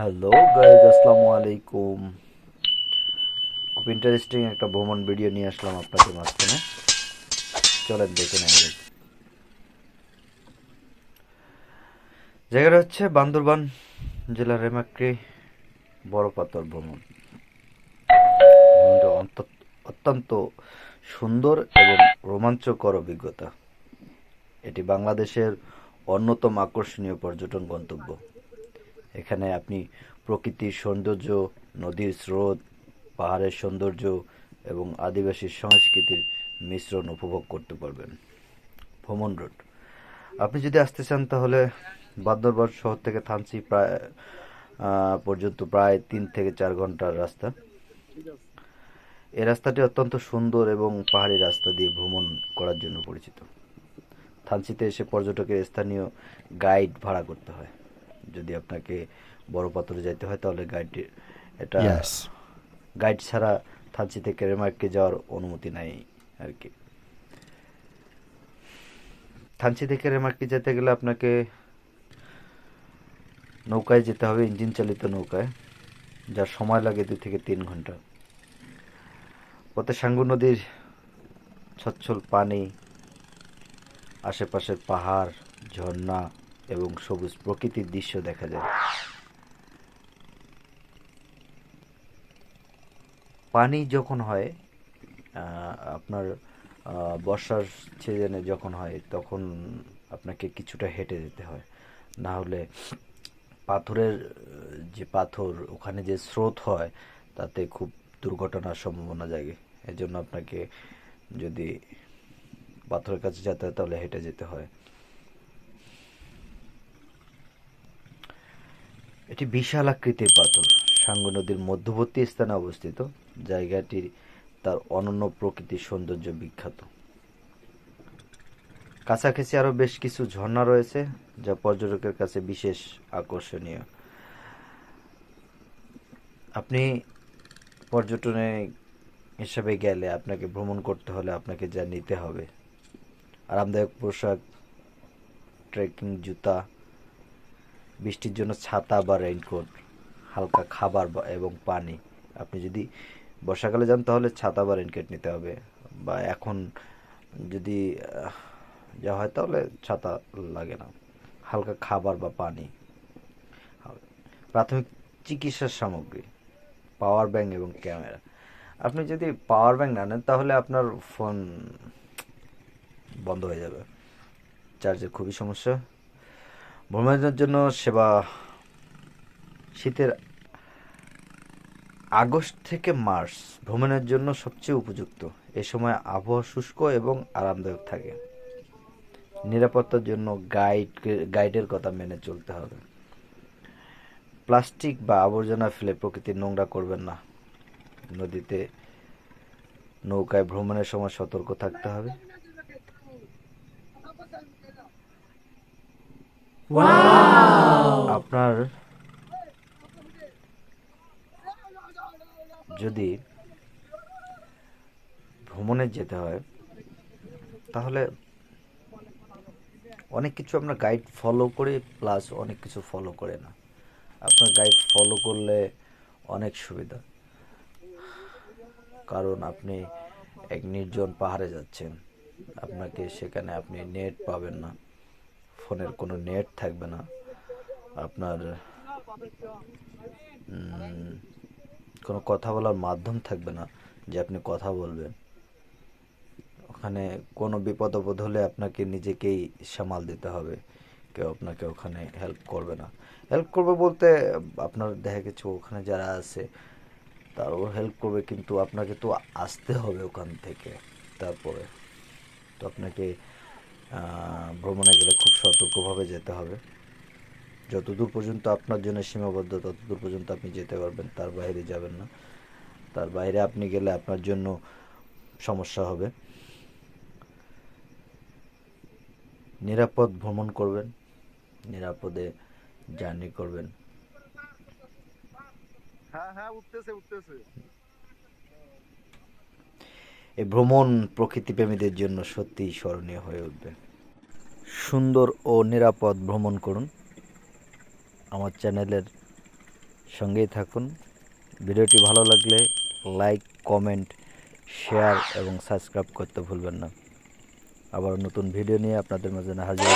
Hello guys আসসালামু আলাইকুম। খুব ইন্টারেস্টিং একটা ভ্রমণ ভিডিও নিয়ে আসলাম আপনাদের মাঝখানে। চলেন, দেখে নেন। জায়গাটা হচ্ছে বান্দরবান জেলার রেমাক্রি বড় পাথর ভ্রমণ। অত্যন্ত সুন্দর এবং রোমাঞ্চকর অভিজ্ঞতা। এটি বাংলাদেশের অন্যতম আকর্ষণীয় পর্যটন গন্তব্য। এখানে আপনি প্রকৃতির সৌন্দর্য, নদীর স্রোত, পাহাড়ের সৌন্দর্য এবং আদিবাসী সংস্কৃতির মিশ্রণ উপভোগ করতে পারবেন। ভ্রমণ রোড আপনি যদি আসতে চান তাহলে বান্দরবান শহর থেকে থানসি প্রায় পর্যন্ত প্রায় তিন থেকে চার ঘণ্টার রাস্তা। এই রাস্তাটি অত্যন্ত সুন্দর এবং পাহাড়ি রাস্তা দিয়ে ভ্রমণ করার জন্য পরিচিত। থানসিতে এসে পর্যটকের স্থানীয় গাইড ভাড়া করতে হয়। যদি আপনাকে বড় পাথরে যাইতে হয় তাহলে গাইড এটা গাইড ছাড়া থানচি থেকে রেমার্কে যাওয়ার অনুমতি নাই আর কি থানচি থেকে রেমার্কে যেতে গেলে আপনাকে নৌকায় যেতে হবে ইঞ্জিন চালিত নৌকায় যার সময় লাগে দুই থেকে তিন ঘণ্টা। পথে সাঙ্গু নদীর ছচ্ছল পানি আশেপাশের পাহাড় ঝর্ণা এবং সবুজ প্রকৃতির দৃশ্য দেখা যায়। পানি যখন হয় আপনার বর্ষার সিজনে যখন হয়, তখন আপনাকে কিছুটা হেঁটে যেতে হয়। না হলে পাথরের যে পাথর, ওখানে যে স্রোত হয়, তাতে খুব দুর্ঘটনার সম্ভাবনা জাগে। এজন্য আপনাকে যদি পাথরের কাছে যেতে হয়, তাহলে হেঁটে যেতে হয়। এটি বিশাল আকৃতির পাথর। সাঙ্গু নদীর মধ্যবর্তী স্থানে অবস্থিত। জায়গাটি তার অনন্য প্রকৃতির সৌন্দর্য বিখ্যাত। কাছাকাছি আরও বেশ কিছু ঝর্ণা রয়েছে, যা পর্যটকের কাছে বিশেষ আকর্ষণীয়। আপনি পর্যটনে হিসাবে গেলে আপনাকে ভ্রমণ করতে হলে আপনাকে যা নিতে হবে। আরামদায়ক পোশাক, ট্রেকিং জুতা বৃষ্টির জন্য ছাতা বা রেইনকোট হালকা খাবার এবং পানি। আপনি যদি বর্ষাকালে যান তাহলে ছাতা বা রেইনকোট নিতে হবে। বা এখন যদি যা হয় তাহলে ছাতা লাগে না। হালকা খাবার বা পানি। প্রাথমিক চিকিৎসার সামগ্রী পাওয়ার ব্যাংক এবং ক্যামেরা আপনি যদি পাওয়ার ব্যাংক না নেন তাহলে আপনার ফোন বন্ধ হয়ে যাবে। চার্জের খুবই সমস্যা। ভ্রমণের জন্য সেবা শীতের আগস্ট থেকে মার্চ ভ্রমণের জন্য সবচেয়ে উপযুক্ত। এ সময় আবহাওয়া শুষ্ক এবং আরামদায়ক থাকে। নিরাপত্তার জন্য গাইড গাইডের কথা মেনে চলতে হবে। প্লাস্টিক বা আবর্জনা ফেলে প্রকৃতি নোংরা করবেন না। নদীতে নৌকায় ভ্রমণের সময় সতর্ক থাকতে হবে। আপনার যদি ভ্রমণে যেতে হয়, তাহলে অনেক কিছু আমরা গাইড ফলো করে প্লাস অনেক কিছু ফলো করে না। আপনার গাইড ফলো করলে অনেক সুবিধা। কারণ আপনি এক নির্জন পাহাড়ে যাচ্ছেন। আপনাকে সেখানে আপনি নেট পাবেন না। ফোনের কোনো নেট থাকবে না। আপনার কোনো কথা বলার মাধ্যম থাকবে না যে আপনি কথা বলবেন। ওখানে কোনো বিপদ আপদ হলে আপনাকে নিজেকেই সামাল দিতে হবে। কেউ আপনাকে ওখানে হেল্প করবে না। হেল্প করবে বলতে আপনার দেখা গেছে ওখানে যারা আছে, তারাও হেল্প করবে, কিন্তু আপনাকে তো আসতে হবে ওখান থেকে তারপরে। তো আপনাকে ভ্রমণে গেলে খুব সতর্কভাবে যেতে হবে। যতদূর পর্যন্ত আপনার জন্য সীমাবদ্ধ, ততদূর পর্যন্ত আপনি যেতে পারবেন, তার বাইরে যাবেন না। তার বাইরে আপনি গেলে আপনার জন্য সমস্যা হবে। নিরাপদ ভ্রমণ করবেন, নিরাপদে জার্নি করবেন। হ্যাঁ হ্যাঁ উঠতেছে উঠতেছে। এই ভ্রমণ প্রকৃতিপ্রেমীদের জন্য সত্যিই স্মরণীয় হয়ে উঠবে। সুন্দর ও নিরাপদ ভ্রমণ করুন। আমার চ্যানেলের সঙ্গেই থাকুন। ভিডিওটি ভালো লাগলে লাইক, কমেন্ট, শেয়ার এবং সাবস্ক্রাইব করতে ভুলবেন না। আবার নতুন ভিডিও নিয়ে আপনাদের মাঝে হাজির